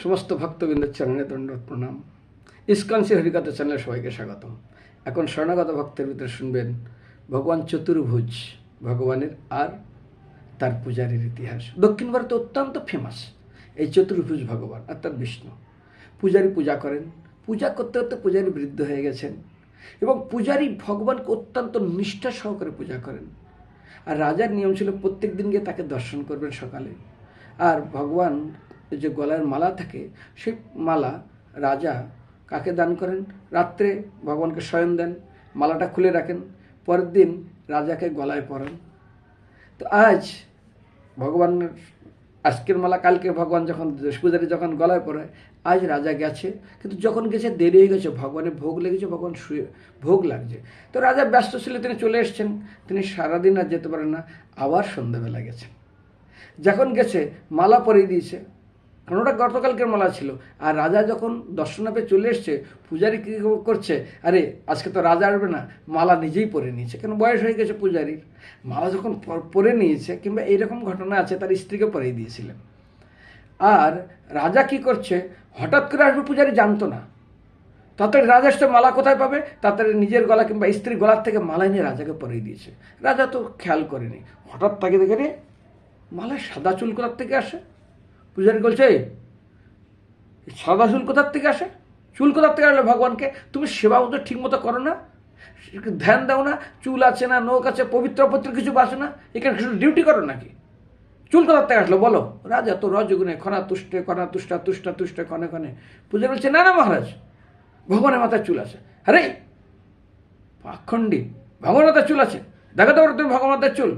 সমস্ত ভক্তবৃন্দের চরণে দণ্ডবত প্রণাম। ইস্কন শ্রী হরিকথা চ্যানেলে সবাইকে স্বাগতম। এখন শরণাগত ভক্তের ভিতরে শুনবেন ভগবান চতুর্ভুজ, ভগবানের আর তার পূজারীর ইতিহাস। দক্ষিণ ভারতে অত্যন্ত ফেমাস এই চতুর্ভুজ ভগবান, অর্থাৎ বিষ্ণু। পূজারী পূজা করেন। পূজা করতে করতে পূজারী বৃদ্ধ হয়ে গেছেন এবং পূজারী ভগবানকে অত্যন্ত নিষ্ঠা সহকারে পূজা করেন। আর রাজার নিয়ম ছিল প্রত্যেক দিন গিয়ে তাকে দর্শন করবেন সকালে। আর ভগবান যে গলার মালা থাকে, সেই মালা রাজা কাকে দান করেন? রাত্রে ভগবানকে শয়ন দেন, মালাটা খুলে রাখেন, পরের দিন রাজাকে গলায় পরান। তো আজ ভগবানের আজকের মালা, কালকে ভগবান যখন পূজারি যখন গলায় পড়ে আজ রাজা গেছে, কিন্তু যখন গেছে দেরি হয়ে গেছে, ভগবানের ভোগ লেগেছে, ভগবান শুয়ে, ভোগ লাগছে। তো রাজা ব্যস্ত ছিল, তিনি চলে এসছেন, তিনি সারাদিন আর যেতে পারেন না, আবার সন্ধ্যাবেলা গেছেন। যখন গেছে, মালা পরিয়ে দিয়েছে। ওটা গতকালকের মালা ছিল। আর রাজা যখন দর্শনাপে চলে এসছে, পূজারি কী করছে? আরে, আজকে তো রাজা আসবে না, মালা নিজেই পরে নিয়েছে। কেন বয়স হয়ে গেছে পূজারির। মালা যখন পরে নিয়েছে, কিংবা এইরকম ঘটনা আছে, তার স্ত্রীকে পরিয়ে দিয়েছিলেন। আর রাজা কি করছে? হঠাৎ করে আসবে পূজারি, জানতো না। তাড়াতাড়ি রাজা সে মালা কোথায় পাবে? তাড়াতাড়ি নিজের গলা কিংবা স্ত্রীর গলার থেকে মালা নিয়ে রাজাকে পরিয়ে দিয়েছে। রাজা তো খেয়াল করেনি। হঠাৎ তাকে দেখে মালায় সাদা চুল কোথার থেকে আসে? পূজারি বলছে সাদা চুল কোথার থেকে আসে? চুল কোথার থেকে আসলে ভগবানকে? তুমি সেবা মতো ঠিক মতো করো না, ধ্যান দাও না, চুল আছে না, নখ আছে, পবিত্র পত্র কিছু বাসে না, এখানে কিছু ডিউটি করো নাকি? চুল কোথার থেকে আসলো বলো? রাজা তো রজগুনে খনা তুষ্টে কনা তুষ্টা তুষ্টা, তুষ্টে কনে কনে পূজা বলছে, না না, মহারাজ, ভগবানের মাথায় চুল আছে। আরে, পাখণ্ডী, ভগবানের মাথায় চুল আছে? দেখাতে পারো তুমি ভগবানের মাথায় চুল।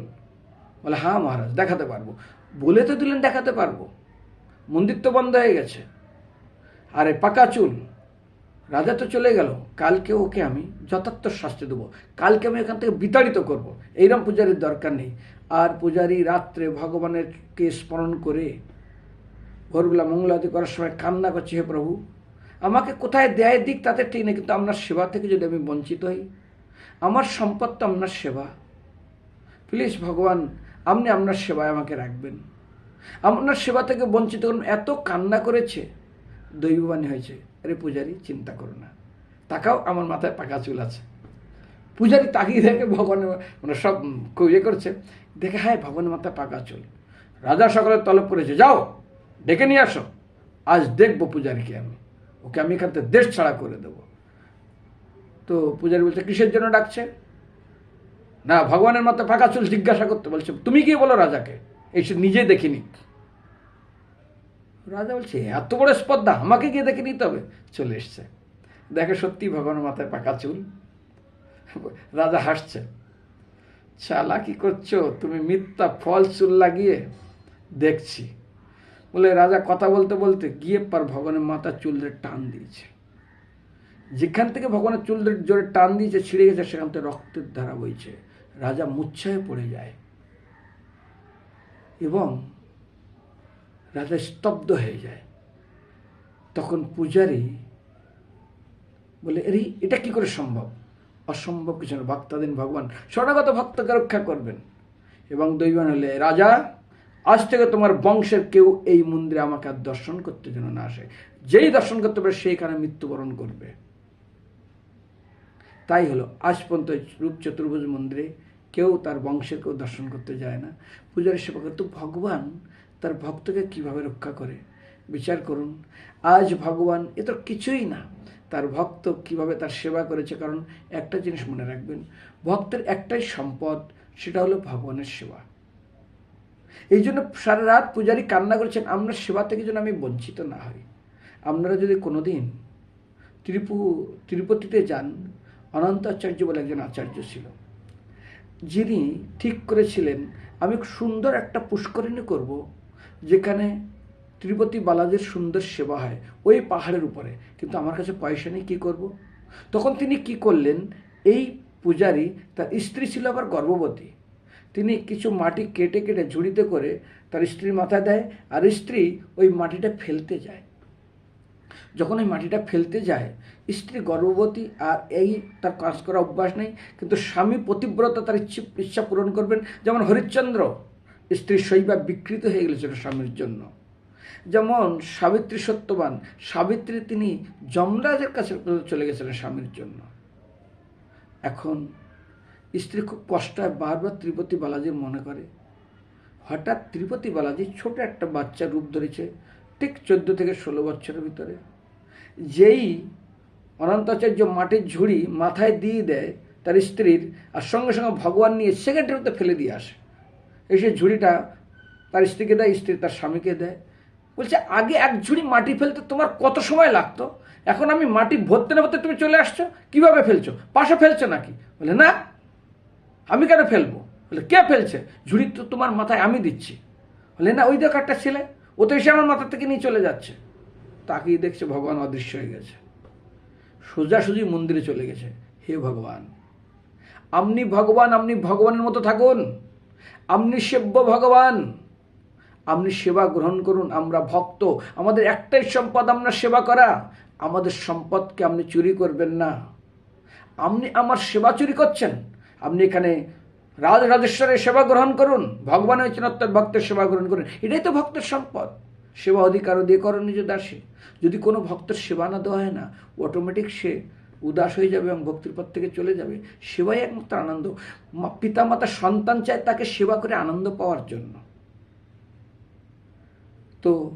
বলে হ্যাঁ মহারাজ, দেখাতে পারব। বলে তো দিলেন, দেখাতে পারব। মন্দির তো বন্ধ হয়ে গেছে। আরে পাকা চুল রাজা তো চলে গেল। কালকে ওকে আমি যথার্থ শাস্তি দেবো। কালকে আমি এখান থেকে বিতাড়িত করব। এইরকম পূজারীর দরকার নেই। আর পূজারী রাত্রে ভগবানেরকে স্মরণ করে ভোরবেলা মঙ্গলাদি করার সময় কান্না করছে, হে প্রভু, আমাকে কোথায় দেয় দিক তাতে ঠিক নেই, কিন্তু আপনার সেবা থেকে যদি আমি বঞ্চিত হই, আমার সম্পদ তো আপনার সেবা। প্লিজ ভগবান আপনি আপনার সেবায় আমাকে রাখবেন। আপনার সেবা থেকে বঞ্চিত করুন এত কান্না করেছে, দৈববাণী হয়েছে। আরে পূজারি, চিন্তা করো না। তাকাও, আমার মাথায় পাকা চুল আছে। পূজারি তাকিয়ে দেখে ভগবানের মানে সব ইয়ে করছে। দেখে হ্যাঁ ভগবানের মাথায় পাকা চুল। রাজা সকলের তলব করেছে, যাও, ডেকে নিয়ে আসো। আজ দেখব পূজারিকে আমি। ওকে আমি এখান থেকে দেশ ছাড়া করে দেবো। তো পূজারি বলছে, কিসের জন্য ডাকছে? না, ভগবানের মতো ফাঁকা চুল জিজ্ঞাসা করতে বলছে, তুমি কি? বলো রাজাকে। এই সে নিজে দেখিনি রাজা বলছে এত বড় স্পর্ধা, আমাকে গিয়ে দেখে নিতে হবে। চলে এসছে। দেখে সত্যি ভগবানের মাথায় পাকা চুল রাজা হাসছে। চালা, কি করছ? তুমি মিথ্যা ফল চুল লাগিয়ে দেখছি। বলে রাজা কথা বলতে বলতে গিয়ে পার ভগবানের মাথা চুল ধরে টান দিয়েছে। যেখান থেকে ভগবানের চুল ধরে জোরে টান দিয়েছে, ছিঁড়ে গেছে, সেখান থেকে রক্তের ধারা বইছে। রাজা মূর্ছায় পড়ে যায়। এবং রাজা স্তব্ধ হয়ে যায়। তখন পূজারি বলে, এরে, এটা কি করে সম্ভব? অসম্ভব কিছু না ভক্তাধীন ভগবান শরণাগত ভক্তকে রক্ষা করবেন। এবং দৈবান হলে, রাজা, আজ থেকে তোমার বংশের কেউ এই মন্দিরে আমাকে আর দর্শন করতে যেন না আসে। যেই দর্শন করতে পারে, সেইখানে মৃত্যুবরণ করবে। তাই হলো, আজ পর্যন্ত রূপ চতুর্ভুজ মন্দিরে কেউ তার বংশের কেউ দর্শন করতে যায় না। পূজারী সেবা করে তো ভগবান তার ভক্তকে কীভাবে রক্ষা করে? বিচার করুন। আজ ভগবান এ তো কিছুই না। তার ভক্ত কীভাবে তার সেবা করেছে? কারণ একটা জিনিস মনে রাখবেন, ভক্তের একটাই সম্পদ, সেটা হলো ভগবানের সেবা। এই জন্য সারা রাত পূজারী কান্না করেছেন আপনার সেবা থেকে যেন আমি বঞ্চিত না হই। আপনারা যদি কোনোদিন ত্রিপু, তিরুপতিতে যান অনন্ত আচার্য বলে একজন আচার্য ছিল। যিনি ঠিক করেছিলেন, আমি সুন্দর একটা পুষ্করিণী করব, যেখানে তিরুপতি বালাজির সুন্দর সেবা হয়, ওই পাহাড়ের উপরে। কিন্তু আমার কাছে পয়সা নেই, কী করব? তখন তিনি কি করলেন, এই পূজারী তার স্ত্রী ছিল আবার গর্ভবতী। তিনি কিছু মাটি কেটে কেটে ঝুড়িতে করে তার স্ত্রীর মাথায় দেয়, আর স্ত্রী ওই মাটিটা ফেলতে যায়। যখন ওই মাটিটা ফেলতে যায়, স্ত্রী গর্ভবতী আর এই তার কাজ করা অভ্যাস নেই, কিন্তু স্বামী প্রতিব্রতা তার ইচ্ছে, ইচ্ছা পূরণ করবেন। যেমন হরিশ্চন্দ্র স্ত্রীর শৈবা বিকৃত হয়ে গেছিল স্বামীর জন্য। যেমন সাবিত্রী সত্যবান, সাবিত্রী তিনি যমরাজের কাছে চলে গেছিলেন স্বামীর জন্য। এখন স্ত্রী খুব কষ্ট হয় বারবার ত্রিপতি বালাজির মনে করে। হঠাৎ ত্রিপতি বালাজি ছোট একটা বাচ্চা রূপ ধরেছে ঠিক চোদ্দ থেকে ষোলো বছরের ভিতরে। যেই অনন্তাচার্য মাটির ঝুড়ি মাথায় দিয়ে দেয় তার স্ত্রীর, আর সঙ্গে সঙ্গে ভগবান নিয়ে সেকেন্ডের মধ্যে ফেলে দিয়ে আসে। এসে ঝুড়িটা তার স্ত্রীকে দেয়, স্ত্রী তার স্বামীকে দেয়। বলছে, আগে এক ঝুড়ি মাটি ফেলতে তোমার কত সময় লাগতো? এখন আমি মাটি ভরতে না ভরতে তুমি চলে আসছো? কীভাবে ফেলছো? পাশে ফেলছো নাকি? বলে, না, আমি কেন ফেলব? বলে, কে ফেলছে? ঝুড়ি তো তোমার মাথায় আমি দিচ্ছি। বলে, না, ওই দেখো একটা ছেলে ও তো এসে আমার মাথা থেকে নিয়ে চলে যাচ্ছে। তাকেই দেখছে ভগবান অদৃশ্য হয়ে গেছে। সোজাসুজি মন্দিরে চলে গেছে। হে ভগবান, আপনি ভগবান, আপনি ভগবানের মতো থাকুন। আপনি সেব্য ভগবান। আপনি সেবা গ্রহণ করুন, আমরা ভক্ত। আমাদের একটাই সম্পদ, আমরা সেবা করা। আমাদের সম্পদকে আপনি চুরি করবেন না। আপনি আমার সেবা চুরি করছেন। আপনি এখানে রাজ রাজেশ্বরের সেবা গ্রহণ করুন, ভগবানের চিনত্তর ভক্তের সেবা গ্রহণ করুন। এটাই তো ভক্তের সম্পদ। সেবা অধিকার দিয়ে করো নিজ দাসে। যদি কোনো ভক্তের সেবা না দেওয়া হয় না অটোমেটিক সে উদাস হয়ে যাবে এবং ভক্তির পথ থেকে চলে যাবে। সেবাই একমাত্র আনন্দ। মা- পিতামাতা, সন্তান চায় তাকে সেবা করে আনন্দ পাওয়ার জন্য। তো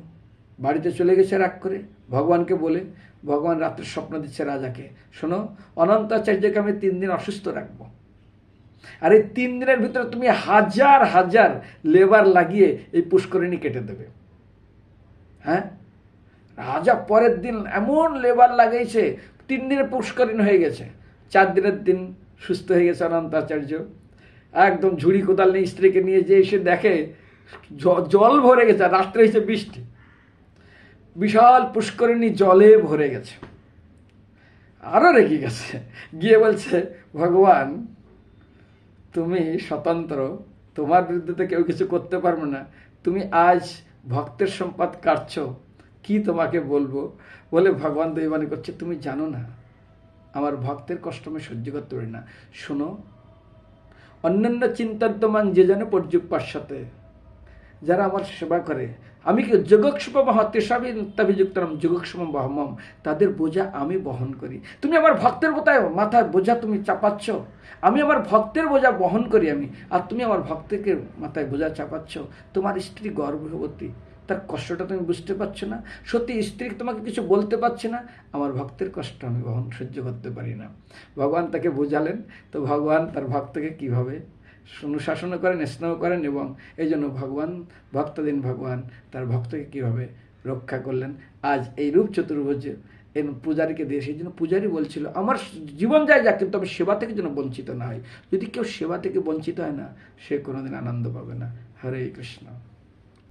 বাড়িতে চলে গেছে রাগ করে। ভগবানকে বলে, ভগবান রাত্রে স্বপ্ন দিচ্ছে রাজাকে। শোনো অনন্তাচার্যকে আমি তিন দিন অসুস্থ রাখব। আর এই তিন দিনের ভিতরে তুমি হাজার হাজার লেবার লাগিয়ে এই পুষ্করিণী কেটে দেবে। হ্যাঁ? রাজা পরের দিন এমন লেবার লাগিয়েছে তিন দিনের পুষ্করিণ হয়ে গেছে। চার দিনের দিন সুস্থ হয়ে গেছে অনন্তাচার্য একদম ঝুড়ি কোদাল নিয়ে স্ত্রীকে নিয়ে যে এসে দেখে জল ভরে গেছে রাত্রে হয়েছে বৃষ্টি। বিশাল পুষ্করিণী জলে ভরে গেছে। আরও রেগে গেছে। গিয়ে বলছে, ভগবান তুমি স্বতন্ত্র, তোমার বিরুদ্ধে তো কেউ কিছু করতে পারবে না। তুমি আজ ভক্তের সম্পদ কাটছ, কি তোমাকে বলব? বলে ভগবান দৈবানি করছে, তুমি জানো না, আমার ভক্তের কষ্ট আমি সহ্য করতে পারি না। শোনো, অন্যান্য চিন্তার্দমান যে যেন পর্যুপাশ্চাতে যারা আমার সেবা করে। আমি কি যোগক্ষম মহাতেসাবি তাবিযুক্তরাম যোগক্ষম বহমম তাদের বোঝা আমি বহন করি। তুমি আমার ভক্তের বোতায় মাথায় বোঝা তুমি চাপাচ্ছ। আমি আমার ভক্তের বোঝা বহন করি আমি, আর তুমি আমার ভক্তকে মাথায় বোঝা চাপাচ্ছ। তোমার স্ত্রী গর্ভবতী, তার কষ্টটা তুমি বুঝতে পারছ না। সত্যি স্ত্রী তোমাকে কিছু বলতে পারছে না। আমার ভক্তের কষ্ট আমি বহন সহ্য করতে পারি না। ভগবান তাকে বোঝালেন। তো ভগবান তার ভক্তকে কীভাবে অনুশাসন করেন, স্নেহ করেন এবং এই জন্য ভগবান, ভক্তদিন ভগবান তার ভক্তকে কীভাবে রক্ষা করলেন। আজ এই রূপ চতুর্ভুজ এবং পূজারীকে দিয়ে সেই জন্য পূজারী বলছিল, আমার জীবন যায় যাক, কিন্তু আমি সেবা থেকে যেন বঞ্চিত না হয়। যদি কেউ সেবা থেকে বঞ্চিত হয় না, সে কোনোদিন আনন্দ পাবে না। হরে কৃষ্ণ।